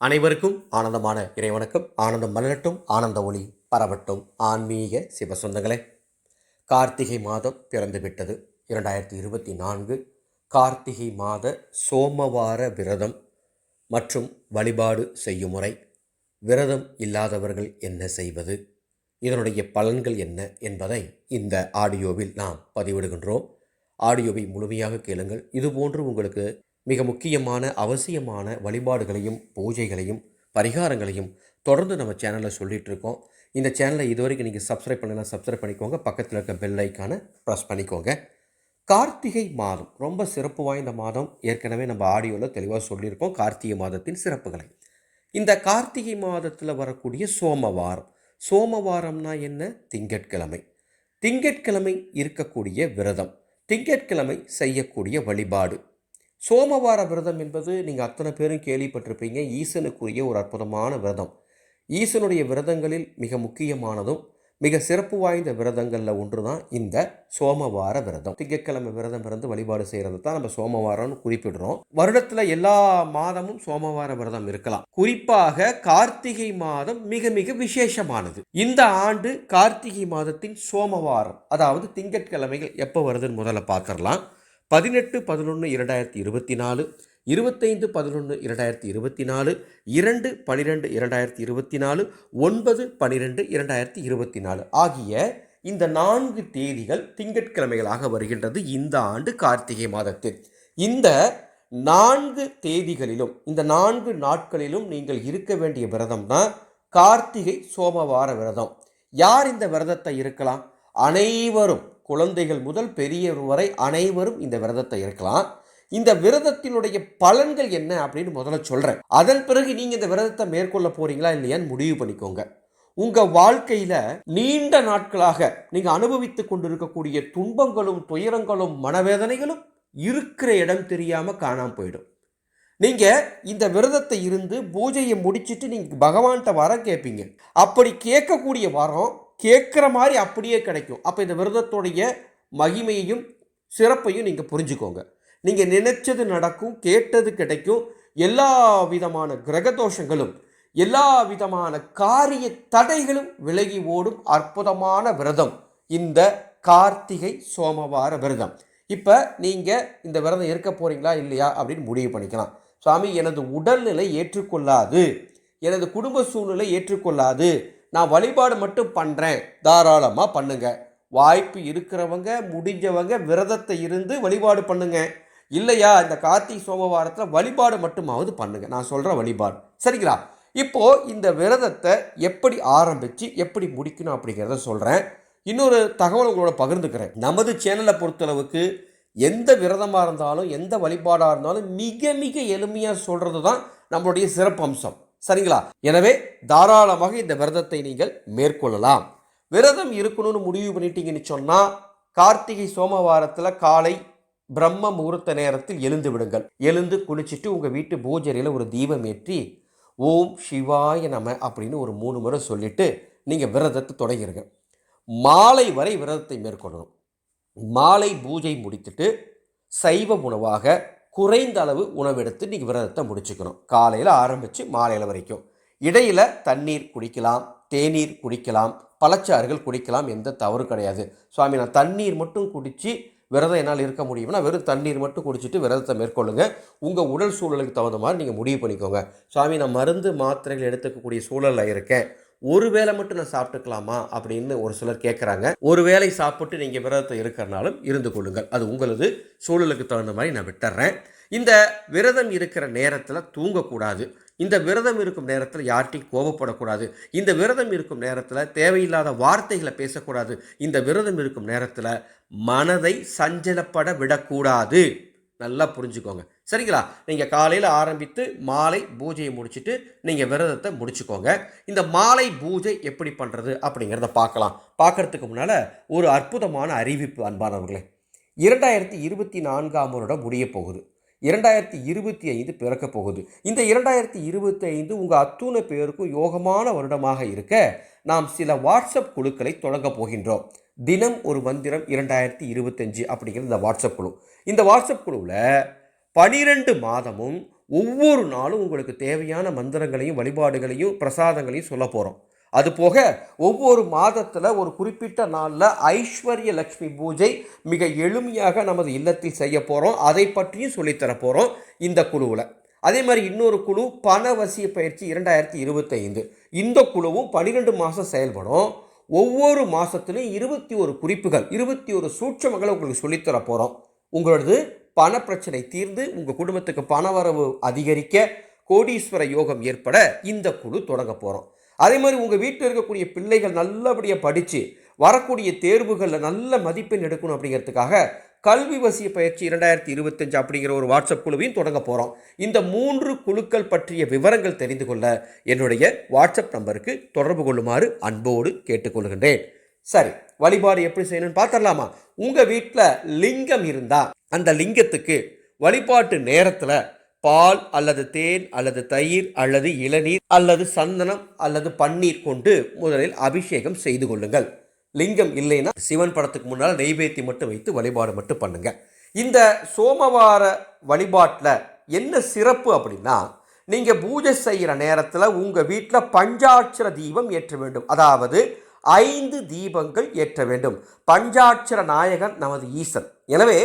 அனைவருக்கும் ஆனந்தமான இறைவணக்கம். ஆனந்தம் மலரட்டும் ஆனந்த ஒளி பரவட்டும். ஆன்மீக சிவசொந்தங்களே கார்த்திகை மாதம் பிறந்துவிட்டது. இரண்டாயிரத்தி இருபத்தி நான்கு கார்த்திகை மாத சோமவார விரதம் மற்றும் வழிபாடு செய்யும் முறை. விரதம் இல்லாதவர்கள் என்ன செய்வது? இதனுடைய பலன்கள் என்ன என்பதை இந்த ஆடியோவில் நாம் பதிவிடுகின்றோம். ஆடியோவை முழுமையாக கேளுங்கள். இதுபோன்று உங்களுக்கு மிக முக்கியமான அவசியமான வழிபாடுகளையும் பூஜைகளையும் பரிகாரங்களையும் தொடர்ந்து நம்ம சேனலில் சொல்லிகிட்டு இருக்கோம் இந்த சேனலை இதுவரைக்கும் நீங்கள் சப்ஸ்கிரைப் பண்ணலாம் சப்ஸ்கிரைப் பண்ணிக்கோங்க. பக்கத்தில் இருக்க பெல் ஐக்கானை ப்ரெஸ் பண்ணிக்கோங்க. கார்த்திகை மாதம் ரொம்ப சிறப்பு வாய்ந்த மாதம். ஏற்கனவே நம்ம ஆடியோவில் தெளிவாக சொல்லியிருக்கோம். கார்த்திகை மாதத்தின் சிறப்புகளை. இந்த கார்த்திகை மாதத்தில் வரக்கூடிய சோமவாரம். சோமவாரம்னா என்ன? திங்கட்கிழமை. திங்கட்கிழமை இருக்கக்கூடிய விரதம். திங்கட்கிழமை செய்யக்கூடிய வழிபாடு. சோமவார விரதம் என்பது நீங்கள் அத்தனை பேரும் கேள்விப்பட்டிருப்பீங்க. ஈசனுக்குரிய ஒரு அற்புதமான விரதம். ஈசனுடைய விரதங்களில் மிக முக்கியமானதும் மிக சிறப்பு வாய்ந்த விரதங்களில் ஒன்று தான் இந்த சோமவார விரதம். திங்கட்கிழமை விரதம் இருந்து வழிபாடு செய்கிறது தான் நம்ம சோமவாரம்னு குறிப்பிடுறோம். வருடத்தில் எல்லா மாதமும் சோமவார விரதம் இருக்கலாம். குறிப்பாக கார்த்திகை மாதம் மிக மிக விசேஷமானது. இந்த ஆண்டு கார்த்திகை மாதத்தின் சோமவாரம் அதாவது திங்கட்கிழமைகள் எப்போ வருதுன்னு முதல்ல பார்த்துடலாம். பதினெட்டு பதினொன்று இரண்டாயிரத்தி இருபத்தி நாலு இருபத்தைந்து பதினொன்று இரண்டாயிரத்தி இருபத்தி நாலு இரண்டு பனிரெண்டு இரண்டாயிரத்தி இருபத்தி நாலு ஒன்பது பனிரெண்டு இரண்டாயிரத்தி இருபத்தி நாலு ஆகிய இந்த நான்கு தேதிகள் திங்கட்கிழமைகளாக வருகின்றது இந்த ஆண்டு கார்த்திகை மாதத்தில். இந்த நான்கு தேதிகளிலும் இந்த நான்கு நாட்களிலும் நீங்கள் இருக்க வேண்டிய விரதம் தான் கார்த்திகை சோமவார விரதம். யார் இந்த விரதத்தை இருக்கலாம்? அனைவரும் குழந்தைகள் முதல் பெரியவர் வரை அனைவரும் இந்த விரதத்தை இருக்கலாம். இந்த விரதத்தினுடைய பலன்கள் என்ன அப்படின்னு முதல்ல சொல்கிறேன் அதன் பிறகு நீங்கள் இந்த விரதத்தை மேற்கொள்ள போகிறீங்களா இல்லையான்னு முடிவு பண்ணிக்கோங்க. உங்கள் வாழ்க்கையில் நீண்ட நாட்களாக நீங்கள் அனுபவித்து கொண்டிருக்கக்கூடிய துன்பங்களும் துயரங்களும் மனவேதனைகளும் இருக்கிற இடம் தெரியாமல் காணாமல் போயிடும். நீங்கள் இந்த விரதத்தை இருந்து பூஜையை முடிச்சிட்டு நீங்கள் பகவான்கிட்ட வரம் கேட்பீங்க அப்படி கேட்கக்கூடிய வரம் கேட்குற மாதிரி அப்படியே கிடைக்கும். அப்போ இந்த விரதத்துடைய மகிமையையும் சிறப்பையும் நீங்கள் புரிஞ்சுக்கோங்க. நீங்கள் நினைச்சது நடக்கும் கேட்டது கிடைக்கும். எல்லா விதமான கிரகதோஷங்களும் எல்லா விதமான காரிய தடைகளும் விலகி ஓடும் அற்புதமான விரதம். இந்த கார்த்திகை சோமவார விரதம். இப்போ நீங்கள் இந்த விரதம் இருக்க போகிறீங்களா இல்லையா அப்படின்னு முடிவு பண்ணிக்கலாம். சுவாமி எனது உடல்நிலை ஏற்றுக்கொள்ளாது. எனது குடும்ப சூழ்நிலை ஏற்றுக்கொள்ளாது. நான் வழிபாடு மட்டும் பண்ணுறேன் தாராளமாக பண்ணுங்க. வாய்ப்பு இருக்கிறவங்க முடிஞ்சவங்க விரதத்தை இருந்து வழிபாடு பண்ணுங்க. இல்லையா இந்த கார்த்திகை சோமவாரத்தில் வழிபாடு மட்டுமாவது பண்ணுங்க. நான் சொல்கிற வழிபாடு. சரிங்களா? இப்போது இந்த விரதத்தை எப்படி ஆரம்பித்து எப்படி முடிக்கணும் அப்படிங்கிறத சொல்கிறேன் இன்னொரு தகவல் உங்களோட பகிர்ந்துக்கிறேன். நமது சேனலை பொறுத்தளவுக்கு எந்த விரதமாக இருந்தாலும் எந்த வழிபாடாக இருந்தாலும் மிக மிக எளிமையாக சொல்கிறது தான் நம்மளுடைய சிறப்பம்சம். சரிங்களா? எனவே தாராளமாக இந்த விரதத்தை நீங்கள் மேற்கொள்ளலாம். விரதம் இருக்கணும்னு முடிவு பண்ணிட்டீங்கன்னு சொன்னால் கார்த்திகை சோமவாரத்தில் காலை பிரம்ம முகூர்த்த நேரத்தில் எழுந்து விடுங்கள். எழுந்து குளிச்சுட்டு உங்கள் வீட்டு பூஜையில் ஒரு தீபம் ஏற்றி ஓம் சிவாய நம அப்படின்னு ஒரு மூணு முறை சொல்லிவிட்டு நீங்கள் விரதத்தை தொடங்கிருங்க. மாலை வரை விரதத்தை மேற்கொள்ளணும். மாலை பூஜை முடித்துட்டு சைவ உணவாக குறைந்த அளவு உணவெடுத்து நீங்கள் விரதத்தை முடிச்சுக்கணும். காலையில் ஆரம்பித்து மாலையில் வரைக்கும். இடையில் தண்ணீர் குடிக்கலாம் தேநீர் குடிக்கலாம் பழச்சாறுகள் குடிக்கலாம் எந்த தவறு கிடையாது. சுவாமி நான் தண்ணீர் மட்டும் குடித்து விரதம் என்னால் இருக்க முடியும்னா வெறும் தண்ணீர் மட்டும் குடிச்சிட்டு விரதத்தை மேற்கொள்ளுங்க. உங்கள் உடல் சூழலுக்கு தகுந்த மாதிரி நீங்கள் முடிவு பண்ணிக்கோங்க. சுவாமி நான் மருந்து மாத்திரைகள் எடுத்துக்கக்கூடிய சூழலில் இருக்கேன். ஒரு வேளை மட்டும் நான் சாப்பிட்டுக்கலாமா அப்படின்னு ஒரு சிலர் கேட்குறாங்க ஒரு வேளை சாப்பிட்டு நீங்கள் விரதத்தை இருக்கிறனாலும் இருந்து கொள்ளுங்கள். அது உங்களது சூழலுக்கு தகுந்த மாதிரி நான் விட்டுறேன். இந்த விரதம் இருக்கிற நேரத்தில் தூங்கக்கூடாது. இந்த விரதம் இருக்கும் நேரத்தில் யார்கிட்டையும் கோபப்படக்கூடாது. இந்த விரதம் இருக்கும் நேரத்தில் தேவையில்லாத வார்த்தைகளை பேசக்கூடாது. இந்த விரதம் இருக்கும் நேரத்தில் மனதை சஞ்சலப்பட விடக்கூடாது. நல்லா புரிஞ்சுக்கோங்க. சரிங்களா? நீங்கள் காலையில் ஆரம்பித்து மாலை பூஜையை முடிச்சுட்டு நீங்கள் விரதத்தை முடிச்சுக்கோங்க. இந்த மாலை பூஜை எப்படி பண்ணுறது அப்படிங்கிறத பார்க்கலாம். பார்க்கறதுக்கு முன்னால் ஒரு அற்புதமான அறிவிப்பு அன்பானவர்களே. இரண்டாயிரத்தி இருபத்தி நான்காம் வருடம் முடிய போகுது. இரண்டாயிரத்தி இருபத்தி ஐந்து பிறக்க போகுது. இந்த இரண்டாயிரத்தி இருபத்தி ஐந்து உங்கள் அத்துணை பேருக்கும் யோகமான வருடமாக இருக்க நாம் சில வாட்ஸ்அப் குழுக்களை தொடங்க போகின்றோம். தினம் ஒரு மந்திரம் இரண்டாயிரத்தி இருபத்தஞ்சு அப்படிங்கிற இந்த வாட்ஸ்அப் குழு. இந்த வாட்ஸ்அப் குழுவில் பனிரெண்டு மாதமும் ஒவ்வொரு நாளும் உங்களுக்கு தேவையான மந்திரங்களையும் வழிபாடுகளையும் பிரசாதங்களையும் சொல்ல போகிறோம் அது போக ஒவ்வொரு மாதத்தில் ஒரு குறிப்பிட்ட நாளில் ஐஸ்வர்ய லக்ஷ்மி பூஜை மிக எளிமையாக நமது இல்லத்தில் செய்ய போகிறோம் அதை பற்றியும் சொல்லித்தர போகிறோம் இந்த குழுவில். அதே மாதிரி இன்னொரு குழு பணவசிய பயிற்சி இரண்டாயிரத்தி இருபத்தைந்து. இந்த குழுவும் பன்னிரெண்டு மாதம் செயல்படும். ஒவ்வொரு மாதத்துலையும் இருபத்தி ஒரு குறிப்புகள் இருபத்தி ஒரு சூட்சமங்களை உங்களுக்கு சொல்லித்தர போகிறோம் உங்களது பணப்பிரச்சனை தீர்ந்து உங்கள் குடும்பத்துக்கு பணவரவு அதிகரிக்க கோடீஸ்வர யோகம் ஏற்பட இந்த குழு தொடங்க போகிறோம் அதே மாதிரி உங்கள் வீட்டில் இருக்கக்கூடிய பிள்ளைகள் நல்லபடியாக படித்து வரக்கூடிய தேர்வுகளில் நல்ல மதிப்பெண் எடுக்கணும் அப்படிங்கிறதுக்காக கல்வி வசிய பயிற்சி இரண்டாயிரத்தி இருபத்தஞ்சு அப்படிங்கிற ஒரு வாட்ஸ்அப் குழுவையும் தொடங்க போகிறோம் இந்த மூன்று குழுக்கள் பற்றிய விவரங்கள் தெரிந்து கொள்ள என்னுடைய வாட்ஸ்அப் நம்பருக்கு தொடர்பு கொள்ளுமாறு அன்போடு கேட்டுக்கொள்கின்றேன். சரி வழிபாடு எப்படி செய்யணும்னு பார்த்துடலாமா? உங்கள் வீட்டில் லிங்கம் இருந்தால் அந்த லிங்கத்துக்கு வழிபாட்டு நேரத்தில் பால் அல்லது தேன் அல்லது தயிர் அல்லது இளநீர் அல்லது சந்தனம் அல்லது பன்னீர் கொண்டு முதலில் அபிஷேகம் செய்து கொள்ளுங்கள். லிங்கம் இல்லைன்னா சிவன் படத்துக்கு முன்னால் நெய்வேத்தி மட்டும் வைத்து வழிபாடு மட்டும் பண்ணுங்க. இந்த சோமவார வழிபாட்டில் என்ன சிறப்பு அப்படின்னா நீங்கள் பூஜை செய்கிற நேரத்தில் உங்கள் வீட்டில் பஞ்சாட்சர தீபம் ஏற்ற வேண்டும். அதாவது ஐந்து தீபங்கள் ஏற்ற வேண்டும். பஞ்சாட்சர நாயகன் நமது ஈசன். எனவே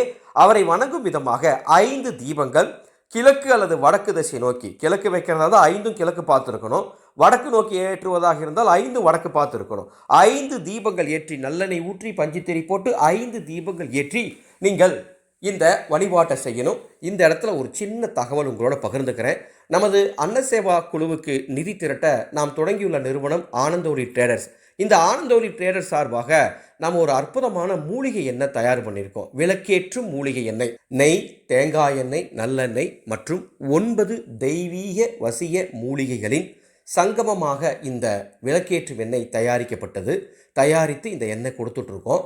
அவரை வணங்கும் விதமாக ஐந்து தீபங்கள் கிழக்கு அல்லது வடக்கு திசை நோக்கி. கிழக்கு வைக்கிறதா தான் ஐந்தும் கிழக்கு பார்த்துருக்கணும். வடக்கு நோக்கி ஏற்றுவதாக இருந்தால் ஐந்து வடக்கு பார்த்துருக்கணும். ஐந்து தீபங்கள் ஏற்றி நல்லெண்ணெய் ஊற்றி பஞ்சுத்திரி போட்டு ஐந்து தீபங்கள் ஏற்றி நீங்கள் இந்த வழிபாட்டை செய்யணும். இந்த இடத்துல ஒரு சின்ன தகவல் உங்களோட பகிர்ந்துக்கிறேன். நமது அன்னசேவா குழுவுக்கு நிதி திரட்ட நாம் தொடங்கியுள்ள நிறுவனம் ஆனந்தோரி ட்ரேடர்ஸ் இந்த ஆனந்தோரி ட்ரேடர் சார்பாக நாம் ஒரு அற்புதமான மூலிகை எண்ணெய் தயார் பண்ணியிருக்கோம். விளக்கேற்றும் மூலிகை எண்ணெய். நெய் தேங்காய் எண்ணெய் நல்லெண்ணெய் மற்றும் ஒன்பது தெய்வீக வசிய மூலிகைகளின் சங்கமமாக இந்த விளக்கேற்றும் எண்ணெய் தயாரிக்கப்பட்டது. தயாரித்து இந்த எண்ணெய் கொடுத்துட்ருக்கோம்.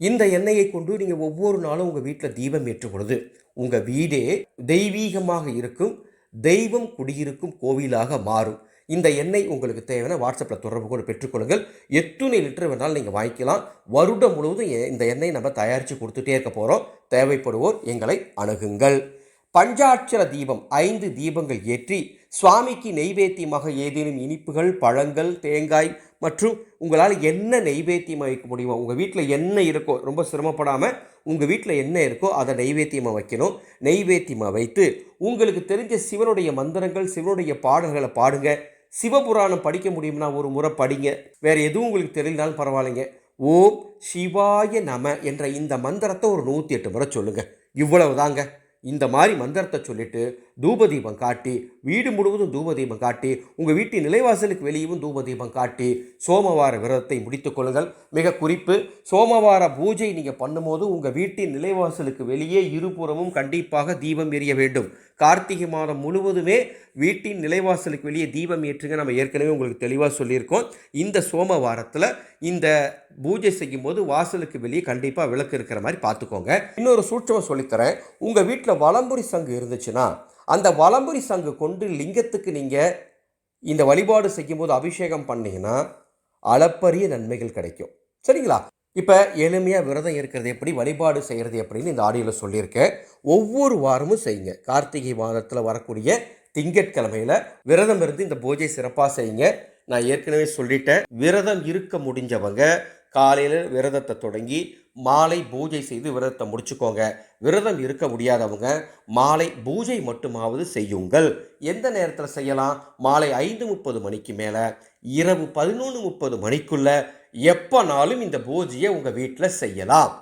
இந்த எண்ணெயை கொண்டு நீங்கள் ஒவ்வொரு நாளும் உங்கள் வீட்டில் தீபம் ஏற்றும் பொழுது உங்கள் வீடே தெய்வீகமாக இருக்கும் தெய்வம் குடியிருக்கும் கோவிலாக மாறும். இந்த எண்ணெய் உங்களுக்கு தேவையான வாட்ஸ்அப்பில் தொடர்பு கொண்டு பெற்றுக்கொள்ளுங்கள். எத்தனை லிட்டர் வேணாலும் நீங்கள் வாங்கிக்கலாம். வருடம் முழுவதும் எ- இந்த எண்ணெய் நம்ம தயாரித்து கொடுத்துட்டே இருக்க போகிறோம் தேவைப்படுவோர் எங்களை அணுகுங்கள். பஞ்சாட்சர தீபம் ஐந்து தீபங்கள் ஏற்றி சுவாமிக்கு நெய்வேத்தியமாக ஏதேனும் இனிப்புகள் பழங்கள் தேங்காய் மற்றும் உங்களால் என்ன நெய்வேத்தியமாக வைக்க முடியுமோ உங்கள் வீட்டில் என்ன இருக்கோ ரொம்ப சிரமப்படாமல் உங்கள் வீட்டில் என்ன இருக்கோ அதை நெய்வேத்தியமாக வைக்கணும். நெய்வேத்தியமாக வைத்து உங்களுக்கு தெரிஞ்ச சிவனுடைய மந்திரங்கள் சிவனுடைய பாடல்களை பாடுங்கள் சிவபுராணம் படிக்க முடியும்னா ஒரு முறை படிங்க. வேறு எதுவும் உங்களுக்கு தெரியலனாலும் பரவாயில்லைங்க. ஓம் சிவாய நம என்ற இந்த மந்திரத்தை ஒரு நூற்றி எட்டு முறை சொல்லுங்கள் இவ்வளவு தாங்க இந்த மாதிரி மந்திரத்தை சொல்லிட்டு தூபதீபம் காட்டி வீடு முழுவதும் தூபதீபம் காட்டி உங்கள் வீட்டின் நிலைவாசலுக்கு வெளியும் தூபதீபம் காட்டி சோமவார விரதத்தை முடித்துக்கொள்ளுங்கள் மிக குறிப்பு சோமவார பூஜை நீங்கள் பண்ணும்போது உங்கள் வீட்டின் நிலைவாசலுக்கு வெளியே இருபுறமும் கண்டிப்பாக தீபம் எரிய வேண்டும். கார்த்திகை மாதம் முழுவதுமே வீட்டின் நிலைவாசலுக்கு வெளியே தீபம் ஏற்றுங்க நம்ம ஏற்கனவே உங்களுக்கு தெளிவாக சொல்லியிருக்கோம். இந்த சோமவாரத்தில் இந்த பூஜை செய்யும்போது வாசலுக்கு வெளியே கண்டிப்பாக விளக்கு இருக்கிற மாதிரி பார்த்துக்கோங்க. இன்னொரு சூட்சமாக சொல்லித்தரேன். உங்கள் வீட்டில் வலம்புரி சங்கு இருந்துச்சுன்னா அந்த வலம்புரி சங்கு கொண்டு லிங்கத்துக்கு நீங்கள் இந்த வழிபாடு செய்யும்போது அபிஷேகம் பண்ணீங்கன்னா அளப்பரிய நன்மைகள் கிடைக்கும். சரிங்களா? இப்போ எளிமையாக விரதம் இருக்கிறது எப்படி வழிபாடு செய்கிறது எப்படின்னு இந்த ஆடியோவில் சொல்லியிருக்கேன். ஒவ்வொரு வாரமும் செய்யுங்க. கார்த்திகை மாதத்தில் வரக்கூடிய திங்கட்கிழமையில் விரதம் இருந்து இந்த பூஜை சிறப்பாக செய்யுங்க. நான் ஏற்கனவே சொல்லிட்டேன் விரதம் இருக்க முடிஞ்சவங்க காலையில் விரதத்தை தொடங்கி மாலை பூஜை செய்து விரதத்தை முடிச்சுக்கோங்க. விரதம் இருக்க முடியாதவங்க மாலை பூஜை மட்டுமாவது செய்யுங்கள். எந்த நேரத்தில் செய்யலாம்? மாலை ஐந்து முப்பது மணிக்கு மேலே இரவு பதினொன்று முப்பது மணிக்குள்ள எப்போனாலும் இந்த பூஜையை உங்கள் வீட்டில் செய்யலாம்.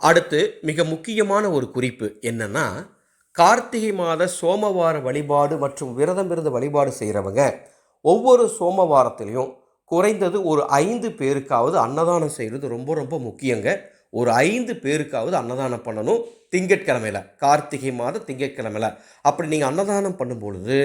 அடுத்து மிக முக்கியமான ஒரு குறிப்பு என்னென்னா கார்த்திகை மாத சோமவார வழிபாடு மற்றும் விரதம் இருந்து வழிபாடு செய்கிறவங்க ஒவ்வொரு சோமவாரத்திலையும் குறைந்தது ஒரு ஐந்து பேருக்காவது அன்னதானம் செய்கிறது ரொம்ப ரொம்ப முக்கியங்க. ஒரு ஐந்து பேருக்காவது அன்னதானம் பண்ணணும் திங்கட்கிழமையில். கார்த்திகை மாத திங்கட்கிழமையில். அப்படி நீங்கள் அன்னதானம் பண்ணும்பொழுது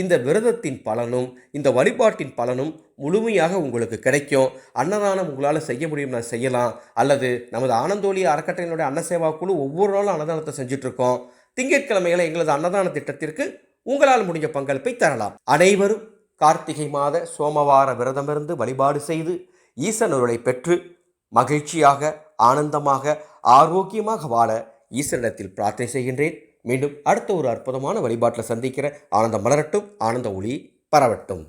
இந்த விரதத்தின் பலனும் இந்த வழிபாட்டின் பலனும் முழுமையாக உங்களுக்கு கிடைக்கும். அன்னதானம் உங்களால் செய்ய முடியும்னா செய்யலாம். அல்லது நமது ஆனந்தோழி அறக்கட்டளையினுடைய அன்னசேவா குழு ஒவ்வொரு நாளும் அன்னதானத்தை செஞ்சிட்ருக்கோம் திங்கட்கிழமைகளை எங்களது அன்னதான திட்டத்திற்கு உங்களால் முடிஞ்ச பங்களிப்பை தரலாம். அனைவரும் கார்த்திகை மாத சோமவார விரதமிருந்து வழிபாடு செய்து ஈசனருளை பெற்று மகிழ்ச்சியாக ஆனந்தமாக ஆரோக்கியமாக வாழ ஈஸ்வரிடத்தில் பிரார்த்தனை செய்கின்றேன். மீண்டும் அடுத்த ஒரு அற்புதமான வழிபாட்டில் சந்திக்கிற ஆனந்தம் மலரட்டும் ஆனந்த ஒளி பரவட்டும்.